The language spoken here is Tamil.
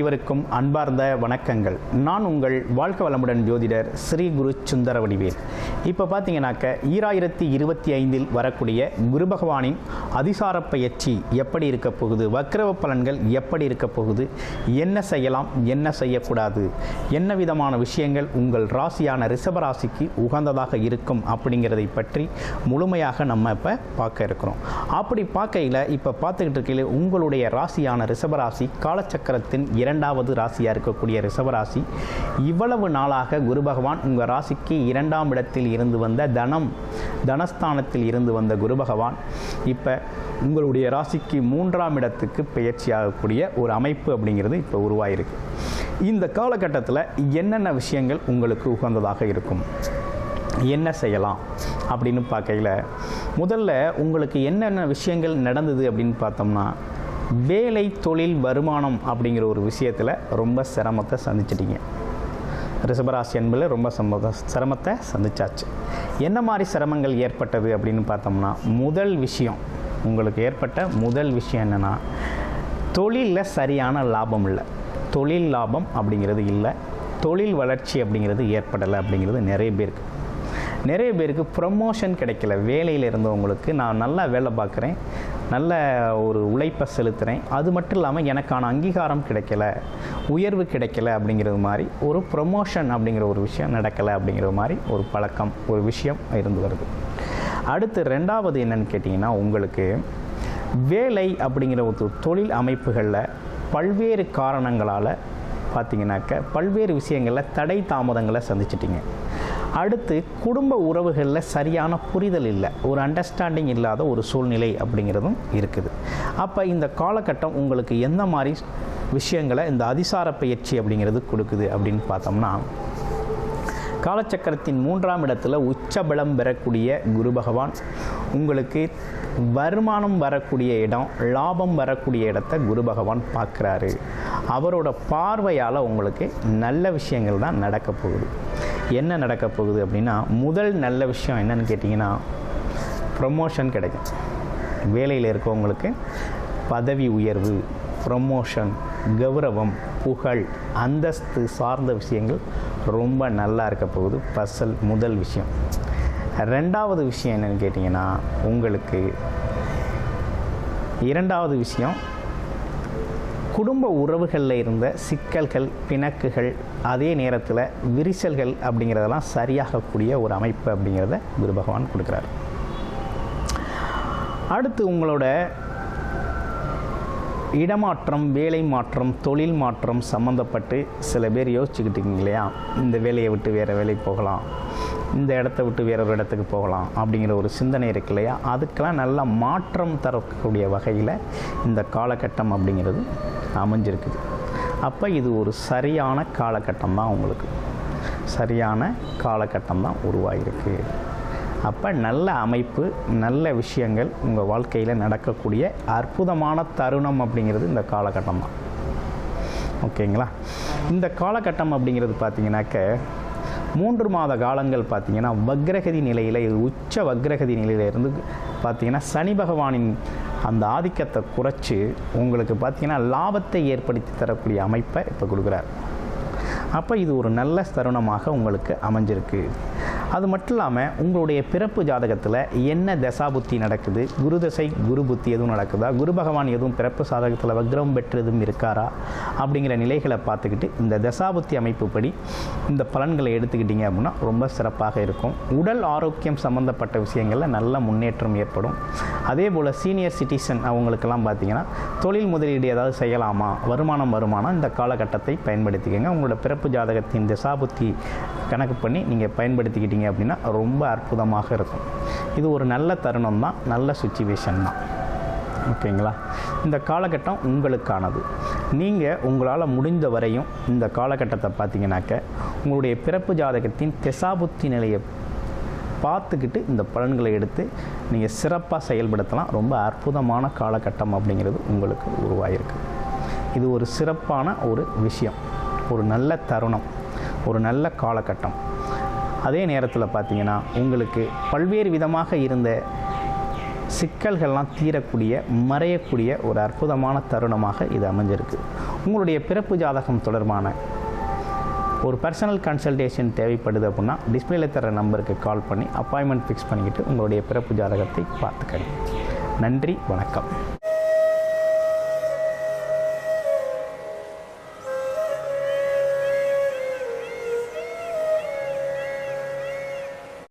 அனைவருக்கும் அன்பார்ந்த வணக்கங்கள். நான் உங்கள் வாழ்க வளமுடன் ஜோதிடர் ஸ்ரீ குரு சுந்தர வடிவேல் இப்போ பார்த்தீங்கன்னாக்க ஈராயிரத்தி இருபத்தி ஐந்தில் வரக்கூடிய குரு பகவானின் அதிசார பயிற்சி எப்படி இருக்க போகுது? வக்ரவ பலன்கள் எப்படி இருக்க போகுது? என்ன செய்யலாம்? என்ன செய்யக்கூடாது? என்ன விதமான விஷயங்கள் உங்கள் ராசியான ரிஷப ராசிக்கு உகந்ததாக இருக்கும் அப்படிங்கிறதை பற்றி முழுமையாக நம்ம இப்போ பார்க்க இருக்கிறோம். அப்படி பார்க்கையில் இப்போ பார்த்துக்கிட்டு இருக்கையில் உங்களுடைய ராசியான ரிஷபராசி காலச்சக்கரத்தின் இரண்டாவது ராசியாக இருக்கக்கூடிய ரிஷபராசி இவ்வளவு நாளாக குரு பகவான் உங்கள் ராசிக்கு இரண்டாம் இடத்தில் இருந்து வந்த தனம் தனஸ்தானத்தில் இருந்து வந்த குரு பகவான். இப்போ உங்களுடைய ராசிக்கு மூன்றாம் இடத்துக்கு பயிற்சியாகக்கூடிய ஒரு அமைப்பு அப்படிங்கிறது இப்போ உருவாயிருக்கு. இந்த காலகட்டத்தில் என்னென்ன விஷயங்கள் உங்களுக்கு உகந்ததாக இருக்கும்? என்ன செய்யலாம் அப்படின்னு பார்க்கையில் முதல்ல உங்களுக்கு என்னென்ன விஷயங்கள் நடந்தது அப்படின்னு பார்த்தோம்னா வேலை தொழில் வருமானம் அப்படிங்கிற ஒரு விஷயத்தில் ரொம்ப சிரமத்தை சந்திச்சிட்டீங்க. ரிஷபராசி என்பதில் ரொம்ப சம்பத சிரமத்தை சந்திச்சாச்சு. என்ன மாதிரி சிரமங்கள் ஏற்பட்டது அப்படின்னு பார்த்தோம்னா முதல் விஷயம் உங்களுக்கு ஏற்பட்ட முதல் விஷயம் என்னென்னா தொழிலில் சரியான லாபம் இல்லை. தொழில் லாபம் அப்படிங்கிறது இல்லை. தொழில் வளர்ச்சி அப்படிங்கிறது ஏற்படலை அப்படிங்கிறது நிறைய பேருக்கு. நிறைய பேருக்கு ப்ரமோஷன் கிடைக்கல. வேலையில் இருந்தவங்களுக்கு நான் நல்லா வேலை பார்க்குறேன். நல்ல ஒரு உழைப்பை செலுத்துகிறேன் அது மட்டும் இல்லாமல் எனக்கான அங்கீகாரம் கிடைக்கல உயர்வு கிடைக்கல அப்படிங்கிறது மாதிரி ஒரு ப்ரொமோஷன் அப்படிங்கிற ஒரு விஷயம் நடக்கலை அப்படிங்கிற மாதிரி ஒரு பழக்கம் ஒரு விஷயம் இருந்து வருது. அடுத்து ரெண்டாவது என்னன்னு கேட்டிங்கன்னா உங்களுக்கு வேலை அப்படிங்கிற ஒரு தொழில் அமைப்புகளில் பல்வேறு காரணங்களால் பார்த்தீங்கன்னாக்க பல்வேறு விஷயங்களில் தடை தாமதங்களை சந்திச்சிட்டிங்க. அடுத்து குடும்ப உறவுகளில் சரியான புரிதல் இல்லை. ஒரு அண்டர்ஸ்டாண்டிங் இல்லாத ஒரு சூழ்நிலை அப்படிங்கிறதும் இருக்குது. அப்போ இந்த காலகட்டம் உங்களுக்கு எந்த மாதிரி விஷயங்களை இந்த அதிசார பயிற்சி அப்படிங்கிறது கொடுக்குது அப்படின்னு பார்த்தோம்னா காலச்சக்கரத்தின் மூன்றாம் இடத்துல உச்சபலம் பெறக்கூடிய குரு பகவான் உங்களுக்கு வருமானம் வரக்கூடிய இடம் லாபம் வரக்கூடிய இடத்த குரு பகவான் பார்க்குறாரு. அவரோட பார்வையால் உங்களுக்கு நல்ல விஷயங்கள் தான் நடக்க போகுது. என்ன நடக்க போகுது அப்படின்னா முதல் நல்ல விஷயம் என்னன்னு கேட்டிங்கன்னா ப்ரொமோஷன் கிடைக்கும். வேலையில் இருக்கவங்களுக்கு பதவி உயர்வு ப்ரொமோஷன் கௌரவம் புகழ் அந்தஸ்து சார்ந்த விஷயங்கள் ரொம்ப நல்லா இருக்க போகுது. பசல் முதல் விஷயம். ரெண்டாவது விஷயம் என்னென்னு கேட்டிங்கன்னா உங்களுக்கு இரண்டாவது விஷயம் குடும்ப உறவுகளில் இருந்த சிக்கல்கள் பிணக்குகள் அதே நேரத்தில் விரிசல்கள் அப்படிங்கிறதெல்லாம் சரியாகக்கூடிய ஒரு அமைப்பு அப்படிங்கிறத குரு பகவான் கொடுக்குறாரு. அடுத்து உங்களோட இடமாற்றம் வேலை மாற்றம் தொழில் மாற்றம் சம்மந்தப்பட்டு சில பேர் யோசிச்சுக்கிட்டு இல்லையா? இந்த வேலையை விட்டு வேறு வேலைக்கு போகலாம். இந்த இடத்த விட்டு வேற ஒரு இடத்துக்கு போகலாம் அப்படிங்கிற ஒரு சிந்தனை இருக்கு இல்லையா? அதுக்கெல்லாம் நல்ல மாற்றம் தரக்கூடிய வகையில் இந்த காலகட்டம் அப்படிங்கிறது அமைஞ்சிருக்குது. அப்போ இது ஒரு சரியான காலகட்டம் தான் உங்களுக்கு. சரியான காலகட்டம் தான் உருவாகிருக்கு அப்போ நல்ல அமைப்பு நல்ல விஷயங்கள் உங்கள் வாழ்க்கையில் நடக்கக்கூடிய அற்புதமான தருணம் அப்படிங்கிறது இந்த காலகட்டம் தான். ஓகேங்களா? இந்த காலகட்டம் அப்படிங்கிறது பார்த்தீங்கன்னாக்க மூன்று மாத காலங்கள் பார்த்தீங்கன்னா வக்ரகதி நிலையில் இது உச்ச வக்ரகதி நிலையிலிருந்து பார்த்தீங்கன்னா சனி பகவானின் அந்த ஆதிக்கத்தை குறைச்சி உங்களுக்கு பார்த்தீங்கன்னா லாபத்தை ஏற்படுத்தி தரக்கூடிய அமைப்பை இப்போ கொடுக்குறார். அப்போ இது ஒரு நல்ல தருணமாக உங்களுக்கு அமைஞ்சிருக்கு. அது மட்டும் இல்லாமல் உங்களுடைய பிறப்பு ஜாதகத்தில் என்ன தசாபுத்தி நடக்குது? குரு தசை குரு புத்தி எதுவும் நடக்குதா? குரு பகவான் எதுவும் பிறப்பு சாதகத்தில் வக்ரம் பெற்று எதுவும் இருக்காரா? அப்படிங்கிற நிலைகளை பார்த்துக்கிட்டு இந்த தசாபுத்தி அமைப்புப்படி இந்த பலன்களை எடுத்துக்கிட்டிங்க அப்படின்னா ரொம்ப சிறப்பாக இருக்கும். உடல் ஆரோக்கியம் சம்மந்தப்பட்ட விஷயங்களில் நல்ல முன்னேற்றம் ஏற்படும். அதே போல் சீனியர் சிட்டிசன் அவங்களுக்கெல்லாம் பார்த்தீங்கன்னா தொழில் முதலீடு ஏதாவது செய்யலாமா? வருமானம் வருமானம் இந்த காலகட்டத்தை பயன்படுத்திக்கங்க. உங்களோட பிறப்பு ஜாதகத்தின் திசாபுத்தி கணக்கு பண்ணி நீங்கள் பயன்படுத்திக்கிட்டீங்க அப்படின்னா ரொம்ப அற்புதமாக இருக்கும். இது ஒரு நல்ல தருணம் தான் நல்ல சுச்சுவேஷன் தான். ஓகேங்களா? இந்த காலகட்டம் உங்களுக்கானது. நீங்கள் உங்களால் முடிந்த வரையும் இந்த காலகட்டத்தை பார்த்தீங்கன்னாக்க உங்களுடைய பிறப்பு ஜாதகத்தின் திசாபுத்தி நிலையை பார்த்துக்கிட்டு இந்த பலன்களை எடுத்து நீங்கள் சிறப்பாக செயல்படுத்தலாம். ரொம்ப அற்புதமான காலகட்டம் அப்படிங்கிறது உங்களுக்கு உருவாயிருக்கு. இது ஒரு சிறப்பான ஒரு விஷயம். ஒரு நல்ல தருணம். ஒரு நல்ல காலகட்டம். அதே நேரத்தில் பார்த்தீங்கன்னா உங்களுக்கு பல்வேறு விதமாக இருந்த சிக்கல்கள்லாம் தீரக்கூடிய மறையக்கூடிய ஒரு அற்புதமான தருணமாக இது அமைஞ்சிருக்கு. உங்களுடைய பிறப்பு ஜாதகம் தொடர்பான ஒரு பர்சனல் கன்சல்டேஷன் தேவைப்படுது அப்படின்னா டிஸ்பிளேல தர நம்பருக்கு கால் பண்ணி அப்பாயின்மெண்ட் ஃபிக்ஸ் பண்ணிக்கிட்டு உங்களுடைய பிறப்பு ஜாதகத்தை பார்த்துக்கங்க. நன்றி வணக்கம்.